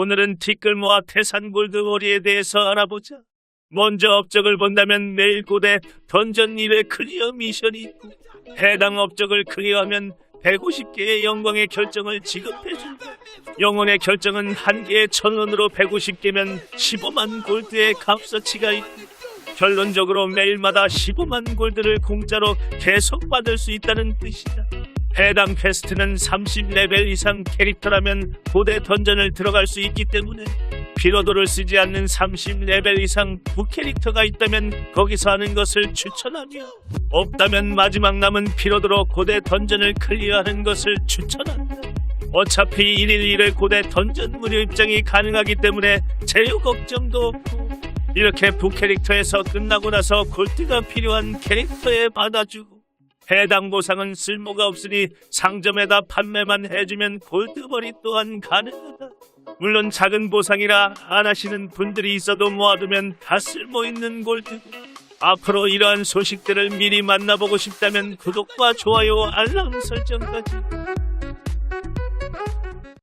오늘은 티끌모아 태산 골드거리에 대해서 알아보자. 먼저 업적을 본다면 매일 고대 던전 1회 클리어 미션이 있고 해당 업적을 클리어하면 150개의 영광의 결정을 지급해준다. 영혼의 결정은 한 개에 천 원으로 150개면 15만 골드의 값어치가 있고 결론적으로 매일마다 15만 골드를 공짜로 계속 받을 수 있다는 뜻이다. 해당 퀘스트는 30레벨 이상 캐릭터라면 고대 던전을 들어갈 수 있기 때문에 피로도를 쓰지 않는 30레벨 이상 부캐릭터가 있다면 거기서 하는 것을 추천하며 없다면 마지막 남은 피로도로 고대 던전을 클리어하는 것을 추천한다. 어차피 1일 1회 고대 던전 무료 입장이 가능하기 때문에 재료 걱정도 없고 이렇게 부캐릭터에서 끝나고 나서 골드가 필요한 캐릭터에 받아주고 해당 보상은 쓸모가 없으니 상점에다 판매만 해주면 골드벌이 또한 가능하다. 물론 작은 보상이라 안 하시는 분들이 있어도 모아두면 다 쓸모 있는 골드고 앞으로 이러한 소식들을 미리 만나보고 싶다면 구독과 좋아요 알람 설정까지